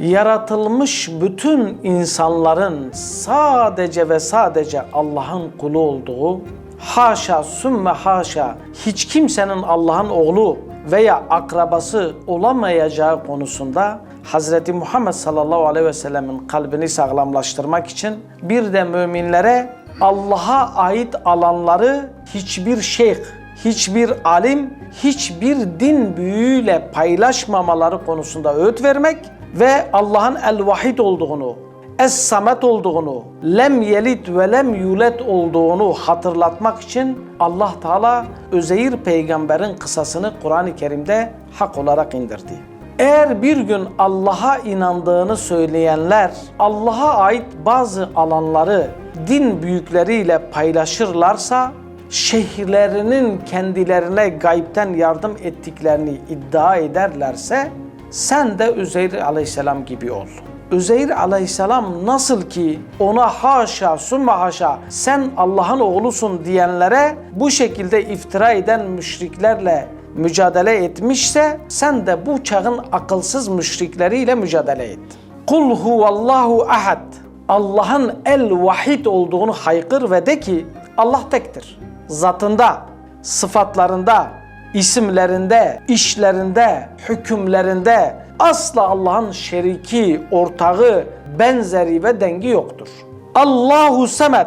yaratılmış bütün insanların sadece ve sadece Allah'ın kulu olduğu, haşa sümme haşa hiç kimsenin Allah'ın oğlu veya akrabası olamayacağı konusunda Hz. Muhammed sallallahu aleyhi ve sellemin kalbini sağlamlaştırmak için bir de müminlere Allah'a ait alanları hiçbir şeyh, hiçbir alim, hiçbir din büyüğüyle paylaşmamaları konusunda öğüt vermek ve Allah'ın el-vahid olduğunu, Es-Samet olduğunu, lem yelit ve lem yulet olduğunu hatırlatmak için Allah Teala Özeyir peygamberin kısasını Kur'an-ı Kerim'de hak olarak indirdi. Eğer bir gün Allah'a inandığını söyleyenler Allah'a ait bazı alanları din büyükleriyle paylaşırlarsa şeyhlerinin kendilerine gaybten yardım ettiklerini iddia ederlerse sen de Üzeyr aleyhisselam gibi ol. Üzeyr aleyhisselam nasıl ki ona haşa sümme haşa sen Allah'ın oğlusun diyenlere bu şekilde iftira eden müşriklerle mücadele etmişse sen de bu çağın akılsız müşrikleriyle mücadele et. Kul huvallahu ahad. Allah'ın el vahid olduğunu haykır ve de ki Allah tektir. Zatında, sıfatlarında, isimlerinde, işlerinde, hükümlerinde asla Allah'ın şeriki, ortağı, benzeri ve dengi yoktur. Allahu Semet,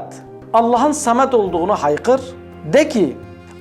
Allah'ın Samet olduğunu haykır. De ki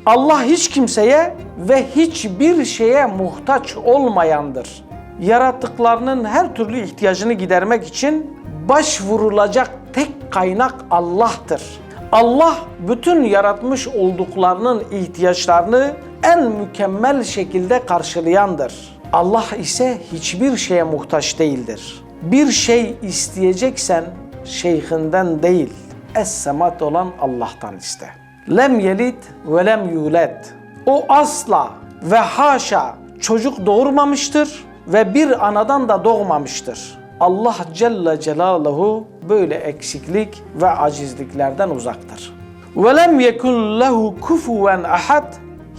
Allah hiç kimseye ve hiçbir şeye muhtaç olmayandır. Yarattıklarının her türlü ihtiyacını gidermek için başvurulacak tek kaynak Allah'tır. Allah bütün yaratmış olduklarının ihtiyaçlarını en mükemmel şekilde karşılayandır. Allah ise hiçbir şeye muhtaç değildir. Bir şey isteyeceksen şeyhinden değil, es-semat olan Allah'tan iste. Lem yelit ve lem yulet. O asla ve haşa çocuk doğurmamıştır ve bir anadan da doğmamıştır. Allah Celle Celaluhu böyle eksiklik ve acizliklerden uzaktır. Lem yekun lehu kufuven ahad.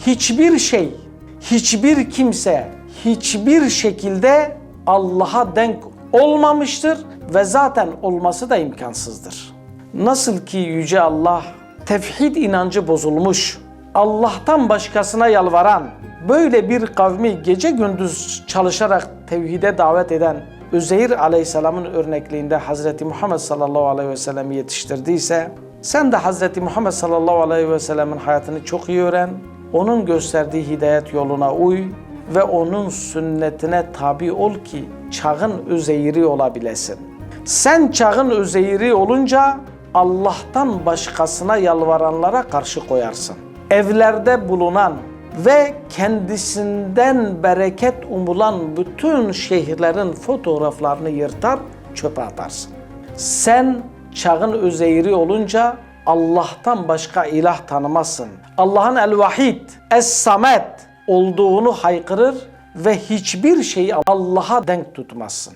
Hiçbir şey, hiçbir kimse, hiçbir şekilde Allah'a denk olmamıştır ve zaten olması da imkansızdır. Nasıl ki Yüce Allah tevhid inancı bozulmuş, Allah'tan başkasına yalvaran, böyle bir kavmi gece gündüz çalışarak tevhide davet eden Üzeyr Aleyhisselam'ın örnekliğinde Hz. Muhammed sallallahu aleyhi ve sellem'i yetiştirdiyse, sen de Hz. Muhammed sallallahu aleyhi ve sellem'in hayatını çok iyi öğren, onun gösterdiği hidayet yoluna uy ve onun sünnetine tabi ol ki çağın Üzeyr'i olabilesin. Sen çağın Üzeyr'i olunca Allah'tan başkasına yalvaranlara karşı koyarsın. Evlerde bulunan ve kendisinden bereket umulan bütün şehirlerin fotoğraflarını yırtar, çöpe atarsın. Sen çağın özeyri olunca Allah'tan başka ilah tanımazsın. Allah'ın el-vahid, es-samet olduğunu haykırır ve hiçbir şeyi Allah'a denk tutmazsın.